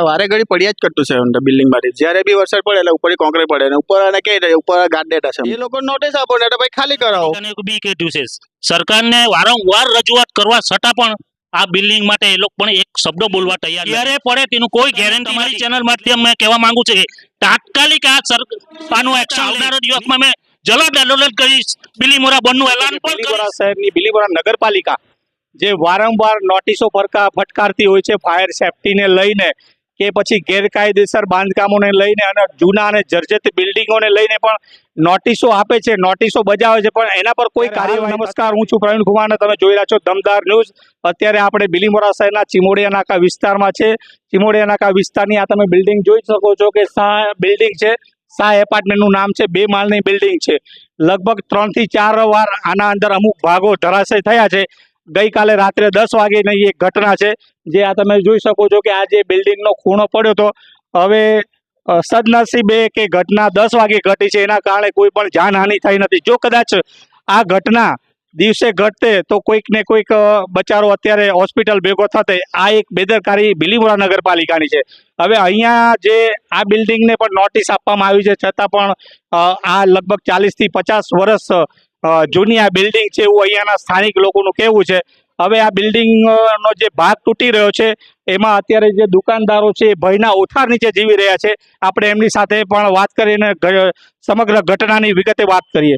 આ વારે ઘડી પડ્યા જ કરતું છે અંદર બિલ્ડિંગમાંથી જ્યારે બી વરસાદ પડે એટલે ઉપર કોન્ક્રીટ પડે અને ઉપર અને કહી દે ઉપર ગાડ છે એ લોકો નોટિસ આપો ને ભાઈ ખાલી કરાવો. બી કહેતું છે સરકારને વારંવાર રજૂઆત કરવા છતાં પણ આ બિલ્ડિંગ માટે એ લોકો પણ એક શબ્દ બોલવા તૈયાર ક્યારે પડે તેનું કોઈ ગેરંટી મારી ચેનલ માધ્યમ મેં કહેવા માંગુ છું કે તાત્કાલિક આ સરકારનું એક્શન આવનારો દિવસમાં મેં જલદ આંદોલન કરીશ બિલીમોરા બંધનું એલાન પણ બિલીમોરા શહેરની બિલીમોરા નગરપાલિકા જે વારંવાર નોટિસો ફરકા ફટકારતી હોય છે ફાયર સેફટીને લઈને કે પછી ગેરકાયદેસર બાંધકામોને લઈને અને જૂના અને જર્જરિત બિલ્ડિંગોને લઈને પણ નોટિસો આપે છે નોટિસો બજાવે છે પણ એના પર કોઈ કાર્યવાહી નમસ્કાર. હું છું પ્રવીણ કુમાર તમે જોઈ રહ્યા છો દમદાર ન્યૂઝ. અત્યારે આપણે બિલીમોરા શહેરના ચિમોડિયા નાકા વિસ્તારમાં છે. ચિમોડિયા નાકા વિસ્તારની આ તમે બિલ્ડિંગ જોઈ શકો છો કે શા બિલ્ડિંગ છે. શાહ એપાર્ટમેન્ટનું નામ છે બે માળની બિલ્ડિંગ છે. લગભગ ત્રણથી ચાર વાર આના અંદર અમુક ભાગો ધરાશય થયા છે. ગઈકાલે રાત્રે દસ વાગેની એક ઘટના છે, જે આ તમે જોઈ શકો છો કે આ જે બિલ્ડિંગનો ખૂણો પડ્યો હતો, હવે સદનસીબે કે ઘટના દસ વાગે ઘટી છે, એના કારણે કોઈ પણ જાનહાનિ થઈ નથી. જો કદાચ આ ઘટના દિવસે ઘટતે તો કોઈક ને કોઈક બચારો અત્યારે હોસ્પિટલ ભેગો થતે, આ એક બેદરકારી બિલીમોરા નગરપાલિકાની છે. હવે અહીંયા જે આ બિલ્ડિંગને પણ નોટિસ આપવામાં આવી છે, છતાં પણ આ લગભગ ચાલીસથી પચાસ વર્ષ જૂની આ બિલ્ડિંગ છે એવું અહીંયાના સ્થાનિક લોકોનું કહેવું છે. હવે આ બિલ્ડિંગ નો જે ભાગ તૂટી રહ્યો છે એમાં અત્યારે જે દુકાનદારો છે એ ભયના ઓથાર નીચે જીવી રહ્યા છે. આપણે એમની સાથે પણ વાત કરીને સમગ્ર ઘટનાની વિગતે વાત કરીએ.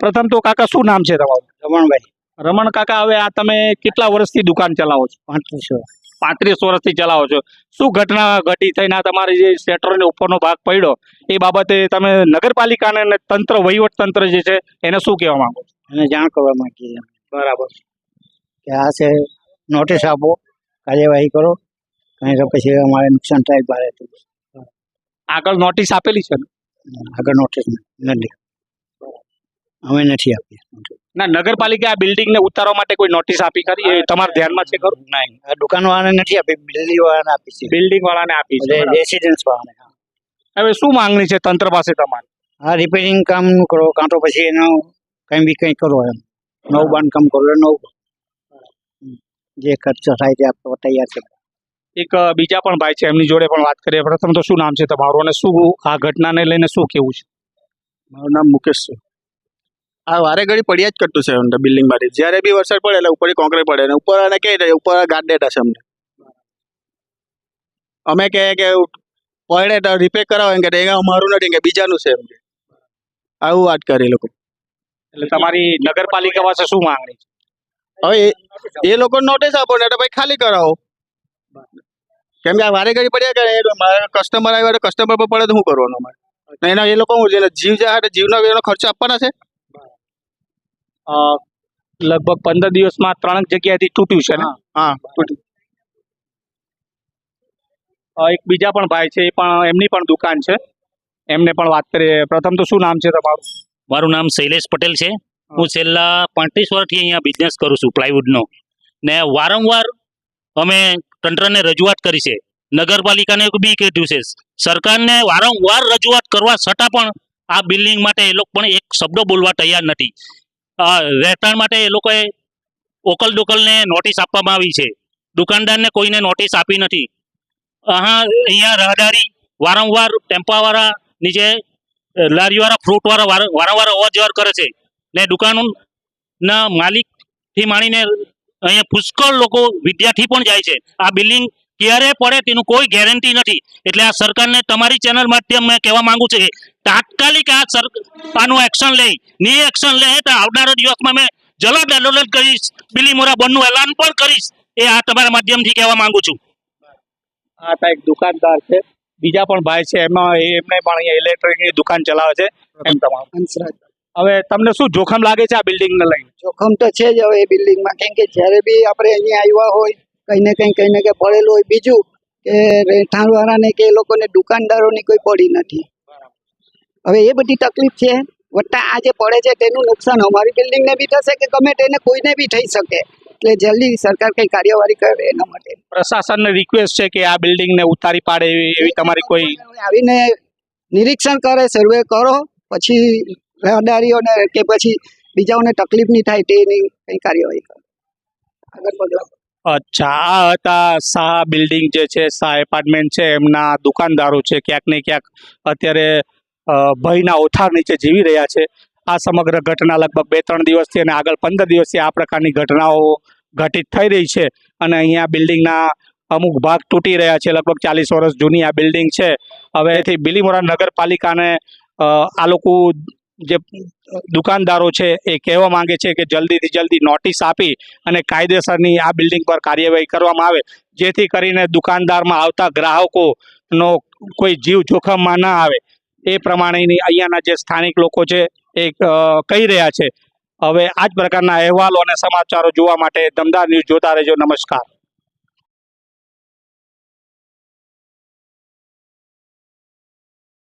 પ્રથમ તો કાકા શું નામ છે તમારું? રમણભાઈ. રમણ કાકા હવે આ તમે કેટલા વર્ષથી દુકાન ચલાવો છો? પાંત્રીસો પાંત્રીસ વર્ષથી ચલાવો છો. શું ઘટના ઘટી થઈને તમારે જે શેટરને ઉપરનો ભાગ પડ્યો એ બાબતે તમે નગરપાલિકાને અને તંત્ર વહીવટ તંત્ર જે છે એને શું કહેવા માંગો છો? એને જાણ કરવા માંગીએ બરાબર. કે આ છે નોટિસ આપો કાર્યવાહી કરો કારણ કે પછી અમારે નુકસાન થાય ભારે આગળ નોટિસ આપેલી છે ને? આગળ નોટિસ નથી. અમે નથી આપી ના નગરપાલિકા આ બિલ્ડિંગ ને ઉતારવા માટે કોઈ નોટિસ આપી ખરી? એ તમારા ધ્યાનમાં છે ખરું? નહીં આ દુકાનવાળાને નથી આપી બિલ્ડિંગ વાળાને આપી છે. બિલ્ડિંગ વાળાને આપી છે. રેસિડેન્સ વાળાને હવે શું માંગણી છે તંત્ર પાસે તમારી? આ રિપેરિંગ કામનું કરો કાં તો પછી એનું કંઈ બી કંઈ કરો એમ. નવું બાંધકામ કરો નવું. જે ખર્ચો થાય તે આપવા તૈયાર છે. એક બીજા પણ ભાઈ છે એમની જોડે પણ વાત કરીએ. પ્રથમ તો શું નામ છે તમારું અને શું આ ઘટનાને લઈને શું કેવું છે? મારું નામ મુકેશ છે. આ વારે ઘડી પડ્યા જ કરતું છે અમને બિલ્ડિંગમાંથી. જ્યારે બી વરસાદ પડે એટલે ઉપર કોંક્રીટ પડે. ઉપર અને કહી દે ઉપર ગાડ દેતા છે અમને. અમે કહે કે પડે તો રિપેર કરાવો એમ કે અમારું નથી કે બીજાનું છે એમ કે. આવું વાત કરી લોકો. એટલે તમારી નગરપાલિકા પાસે શું માંગણી છે? હવે એ- લોકો નોટિસ આપો ને તો ભાઈ ખાલી કરાવો. કેમ કે આ વારે ઘડી પડ્યા કરે મારા કસ્ટમર આવ્યા કસ્ટમર પર પડે તો શું કરવાનું અમારે? એના એ લોકો છે જીવ જાય જીવનો એનો ખર્ચો આપવાના છે. લગભગ પંદર દિવસમાં ત્રણ જગ્યાએથી તૂટ્યું છે ને? હા તૂટી એક બીજા પણ ભાઈ છે એ પણ એમની પણ દુકાન છે. એમને પણ વાત કરીએ. પ્રથમ તો શું નામ છે તમારું? મારું નામ શૈલેષ પટેલ છે. હું. છેલ્લા પાંત્રીસ વર્ષથી અહીંયા બિઝનેસ કરું છું પ્લાયવુડનો ને વારંવાર અમે તંત્રને રજૂઆત કરી છે. નગરપાલિકાને બી કહેતું છે. સરકારને વારંવાર રજૂઆત કરવા છતાં પણ આ બિલ્ડિંગ માટે એ લોકો પણ એક શબ્દ બોલવા તૈયાર નથી. રહેઠાણ માટે એ લોકોએ ઓકલ ડોકલને નોટિસ આપવામાં આવી છે. દુકાનદારને કોઈને નોટિસ આપી નથી. હા અહીંયા રાહદારી, વારંવાર ટેમ્પાવાળા, નીચે લારીવાળા, ફ્રૂટવાળા, વારં- વારંવાર અવર જવર કરે છે. ને દુકાનોના માલિકથી માંડીને અહીંયા પુષ્કળ લોકો વિદ્યાર્થી પણ જાય છે. આ બિલ્ડિંગ ક્યારે પડે તેનું કોઈ ગેરંટી નથી. એટલે આ સરકારને તમારી ચેનલ માધ્યમ મેં કહેવા માંગુ છું તાત્કાલિક આ આનું એક્શન લે ની એક્શન લે તો આવનારો દિવસમાં મેં જલદ આંદોલન કરીશ બિલીમોરા બંધનું એલાન પણ કરીશ. એ આ તમારા માધ્યમથી કહેવા માંગુ છું. આ તા એક દુકાનદાર છે બીજા પણ ભાઈ છે એમાં એમને પણ અહીંયા ઇલેક્ટ્રિકની દુકાન ચલાવે છે એમ તમારું. હવે તમને શું જોખમ લાગે છે આ બિલ્ડિંગને લઈને? જોખમ તો છે જ હવે એ બિલ્ડિંગમાં કેમ કે જ્યારે બી આપણે અહીંયા આવ્યા હોય કંઈ ને કંઈ કંઈ ને કંઈ પડેલું હોય બીજું કે રહેઠાણવાળાને કે એ લોકોને દુકાનદારોની કોઈ પડી નથી. હવે એ બધી તકલીફ છે. વત્તા આ જે પડે છે તેનું નુકસાન અમારી બિલ્ડિંગને બી થશે કે ગમે તેને કોઈને બી થઈ શકે. એટલે જલ્દી સરકાર કંઈ કાર્યવાહી કરે એના માટે. પ્રશાસનને રિક્વેસ્ટ છે કે આ બિલ્ડિંગને ઉતારી પાડે એવી તમારી કોઈ આવીને નિરીક્ષણ કરે સર્વે કરો પછી રહેદારીઓને કે પછી બીજાઓને તકલીફ નહીં થાય તેની કંઈ કાર્યવાહી કરે. આગળ પગલાં અચ્છા આ હતા શાહ બિલ્ડિંગ જે છે શાહ એપાર્ટમેન્ટ છે એમના દુકાનદારો છે ક્યાંક ને ક્યાંક અત્યારે ભયના ઓથાર નીચે જીવી રહ્યા છે. આ સમગ્ર ઘટના લગભગ બે ત્રણ દિવસથી અને આગળ પંદર દિવસથી આ પ્રકારની ઘટનાઓ ઘટિત થઈ રહી છે અને અહીંયા બિલ્ડિંગના અમુક ભાગ તૂટી રહ્યા છે. લગભગ ચાલીસ વર્ષ જૂની આ બિલ્ડિંગ છે. હવે એથી બિલીમોરા નગરપાલિકાને આ લોકો જે દુકાનદારો છે એ કહેવા માંગે છે કે જલ્દીથી જલ્દી નોટિસ આપી અને કાયદેસરની આ બિલ્ડિંગ પર કાર્યવાહી કરવામાં આવે, જેથી કરીને દુકાનદારમાં આવતા ગ્રાહકોનો કોઈ જીવ જોખમમાં ના આવે. એ પ્રમાણેની અહીંયાના જે સ્થાનિક લોકો છે એ કહી રહ્યા છે. હવે આ જ પ્રકારના અહેવાલો અને સમાચારો જોવા માટે દમદાર ન્યૂઝ જોતા રહેજો. નમસ્કાર.